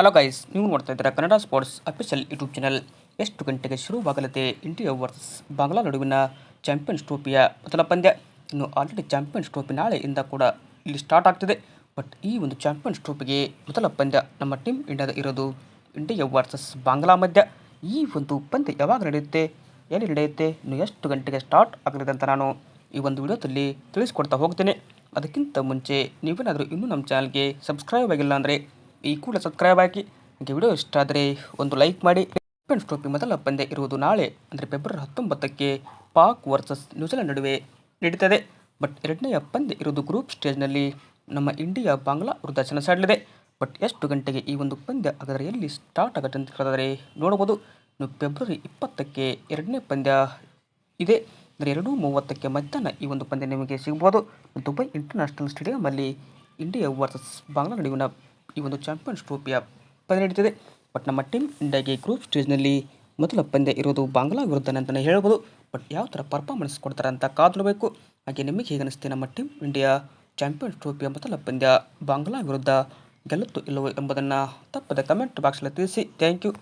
Hello guys ನೀವು ನೋಡ್ತಾ ಇದ್ದೀರಾ Kannada sports official YouTube channel ಎಷ್ಟು ಗಂಟೆಗೆ ಶುರುವಾಗಲಿದೆ? ಇಂಡಿಯಾ ವರ್ಸಸ್ ಬಾಂಗ್ಲಾ ನಡುವಿನ ಚಾಂಪಿಯನ್ಸ್ ಟ್ರೋಫಿಯ ಮೊದಲ ಪಂದ್ಯ. ಇನ್ನು ಆಲ್ರೆಡಿ ಚಾಂಪಿಯನ್ಸ್ ಟ್ರೋಫಿ ನಾಳೆಯಿಂದ ಕೂಡ ಇಲ್ಲಿ ಸ್ಟಾರ್ಟ್ ಆಗ್ತಿದೆ. ಬಟ್ ಈ ಒಂದು ಚಾಂಪಿಯನ್ಸ್ ಟ್ರೋಫಿಗೆ ಮೊದಲ ಪಂದ್ಯ ನಮ್ಮ ಟೀಮ್ ಇಂಡಿಯಾದ ಇರೋದು ಇಂಡಿಯಾ ವರ್ಸಸ್ ಬಾಂಗ್ಲಾ ಮಧ್ಯ. ಈ ಒಂದು ಪಂದ್ಯ ಯಾವಾಗ ನಡೆಯುತ್ತೆ? ಎಲ್ಲಿ ನಡೆಯುತ್ತೆ? ಇನ್ನು ಎಷ್ಟು ಗಂಟೆಗೆ ಸ್ಟಾರ್ಟ್ ಆಗಲಿದೆ ಅಂತ ನಾನು ಈ ಒಂದು ವಿಡಿಯೋದಲ್ಲಿ ತಿಳಿಸ್ಕೊಡ್ತಾ ಹೋಗ್ತೇನೆ. ಅದಕ್ಕಿಂತ ಮುಂಚೆ ನೀವೇನಾದರೂ ಇನ್ನೂ ನಮ್ಮ ಚಾನಲ್ಗೆ ಸಬ್ಸ್ಕ್ರೈಬ್ ಆಗಿಲ್ಲ ಅಂದರೆ ಈ ಕೂಡ ಸಬ್ಸ್ಕ್ರೈಬ್ ಆಗಿ ನಿಮಗೆ ವಿಡಿಯೋ ಇಷ್ಟ ಆದರೆ ಒಂದು ಲೈಕ್ ಮಾಡಿ. ಚಾಂಪಿಯನ್ಸ್ ಟ್ರೋಫಿ ಮೊದಲ ಪಂದ್ಯ ಇರುವುದು ನಾಳೆ, ಅಂದರೆ ಫೆಬ್ರವರಿ ಹತ್ತೊಂಬತ್ತಕ್ಕೆ ಪಾಕ್ ವರ್ಸಸ್ ನ್ಯೂಜಿಲೆಂಡ್ ನಡುವೆ ನಡೀತದೆ. ಬಟ್ ಎರಡನೆಯ ಪಂದ್ಯ ಇರುವುದು ಗ್ರೂಪ್ ಸ್ಟೇಜ್ನಲ್ಲಿ ನಮ್ಮ ಇಂಡಿಯಾ ಬಾಂಗ್ಲಾ ವಿರುದ್ಧ ಸೆಣಸಾಡಲಿದೆ ಬಟ್ ಎಷ್ಟು ಗಂಟೆಗೆ ಈ ಒಂದು ಪಂದ್ಯ ಅದರ ಎಲ್ಲಿ ಸ್ಟಾರ್ಟ್ ಆಗುತ್ತೆ ಅಂತ ಹೇಳಿದರೆ ನೋಡ್ಬೋದು ಇನ್ನು ಫೆಬ್ರವರಿ ಇಪ್ಪತ್ತಕ್ಕೆ ಎರಡನೇ ಪಂದ್ಯ ಇದೆ. ಅಂದರೆ ಎರಡು ಮೂವತ್ತಕ್ಕೆ ಮಧ್ಯಾಹ್ನ ಈ ಒಂದು ಪಂದ್ಯ ನಿಮಗೆ ಸಿಗ್ಬೋದು ದುಬೈ ಇಂಟರ್ನ್ಯಾಷನಲ್ ಸ್ಟೇಡಿಯಮಲ್ಲಿ ಇಂಡಿಯಾ ವರ್ಸಸ್ ಬಾಂಗ್ಲಾ ನಡುವಿನ ಈ ಒಂದು ಚಾಂಪಿಯನ್ಸ್ ಟ್ರೋಫಿಯ ಪಂದ್ಯ ನಡೀತಿದೆ. ಬಟ್ ನಮ್ಮ ಟೀಮ್ ಇಂಡಿಯಾಗೆ ಗ್ರೂಪ್ ಸ್ಟೇಜ್ನಲ್ಲಿ ಮೊದಲ ಪಂದ್ಯ ಇರೋದು ಬಾಂಗ್ಲಾ ವಿರುದ್ಧ ಅಂತಲೇ ಹೇಳ್ಬೋದು. ಬಟ್ ಯಾವ ಥರ ಪರ್ಫಾರ್ಮೆನ್ಸ್ ಕೊಡ್ತಾರೆ ಅಂತ ಕಾದು ಹಾಗೆ ನಿಮಗೆ ಹೇಗೆ ಅನಿಸುತ್ತೆ ನಮ್ಮ ಟೀಮ್ ಇಂಡಿಯಾ ಚಾಂಪಿಯನ್ಸ್ ಟ್ರೋಫಿಯ ಮೊದಲ ಪಂದ್ಯ ಬಾಂಗ್ಲಾ ವಿರುದ್ಧ ಗೆಲ್ಲುತ್ತೋ ಇಲ್ಲವೋ ಎಂಬುದನ್ನು ತಪ್ಪದೆ ಕಮೆಂಟ್ ಬಾಕ್ಸಲ್ಲಿ ತಿಳಿಸಿ. Thank you